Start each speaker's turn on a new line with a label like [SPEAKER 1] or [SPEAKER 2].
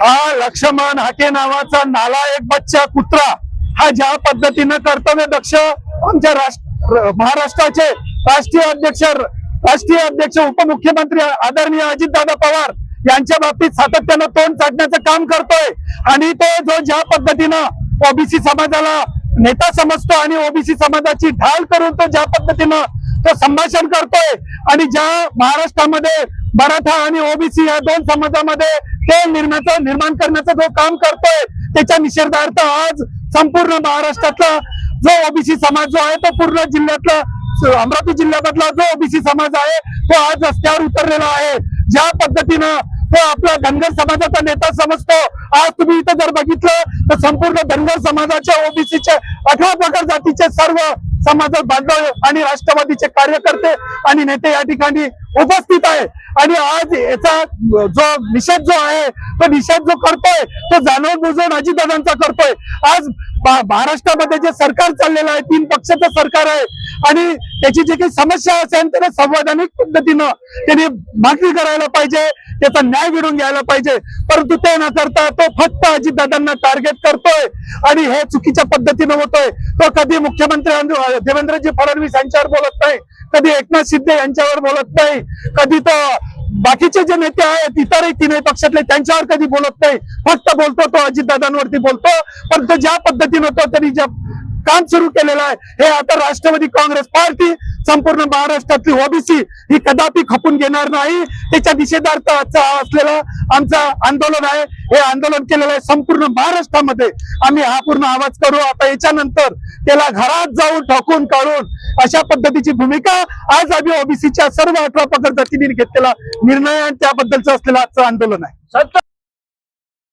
[SPEAKER 1] हा लक्ष्मण हाके नावाचा नाला एक बच्चा कुत्रा हा ज्या पद्धतीनं कर्तव्य दक्ष आमच्या राष्ट्र महाराष्ट्राचे राष्ट्रीय अध्यक्ष राष्ट्रीय अध्यक्ष उपमुख्यमंत्री आदरणीय अजितदादा पवार यांच्या बाबतीत सातत्यानं तोंड चाटण्याचं काम करतोय. आणि तो जो ज्या पद्धतीनं ओबीसी समाजाला नेता समजतो आणि ओबीसी समाजाची ढाल करून तो ज्या पद्धतीनं तो संभाषण करतोय. आणि ज्या महाराष्ट्रामध्ये मराठा आणि ओबीसी या दोन समाजामध्ये ते निर्माचं निर्माण करण्याचं जो काम करतोय त्याच्या निषेधार्थ आज संपूर्ण महाराष्ट्रातला जो ओबीसी समाज जो आहे तो पूर्ण जिल्ह्यातला अमरावती जिल्ह्यामधला जो ओबीसी समाज आहे तो आज रस्त्यावर उतरलेला आहे. ज्या पद्धतीनं तो आपला धनगर समाजाचा नेता समजतो आज तुम्ही इथं जर बघितलं तर संपूर्ण धनगर समाजाच्या ओबीसीच्या अठरा प्रकार जातीचे सर्व समाजात बांधव आणि राष्ट्रवादीचे कार्यकर्ते आणि नेते या ठिकाणी उपस्थित आहे. आणि आज याचा जो निषेध जो आहे तो निषेध जो करतोय तो जाणून बुजून अजितदादांचा करतोय. आज महाराष्ट्रामध्ये जे सरकार चाललेलं आहे तीन पक्षाचं सरकार आहे आणि त्याची जी काही समस्या असेल त्याने संवैधानिक पद्धतीनं त्यांनी मागणी करायला पाहिजे त्याचा न्याय मिळून घ्यायला पाहिजे. परंतु ते न करता तो फक्त अजितदादांना टार्गेट करतोय आणि हे चुकीच्या पद्धतीनं होतोय. तो कधी मुख्यमंत्री देवेंद्रजी फडणवीस यांच्यावर बोलत नाही कधी एकनाथ शिंदे यांच्यावर बोलत नाही कधी तर बाकीचे जे नेते आहेत इतरही तिन्ही पक्षातले त्यांच्यावर कधी बोलत नाही. फक्त बोलतो तो अजितदादांवरती बोलतो. पण तो ज्या पद्धतीनं तो तरी ज्या काम सुरू केलेलं आहे. हे आता राष्ट्रवादी काँग्रेस पार्टी संपूर्ण महाराष्ट्रातली ओबीसी ही कदापि खपून घेणार नाही. त्याच्या निषेधार्थ आजचा हा असलेला आमचा आंदोलन आहे. हे आंदोलन केलेलं आहे संपूर्ण महाराष्ट्रामध्ये. आम्ही हा पूर्ण आवाज करू. आता याच्यानंतर त्याला घरात जाऊन ठोकून काढून अशा पद्धतीची भूमिका आज आम्ही ओबीसीच्या सर्व अठरा पगड जातींनी घेतलेला निर्णय आणि त्याबद्दलचं असलेलं आजचं आंदोलन आहे.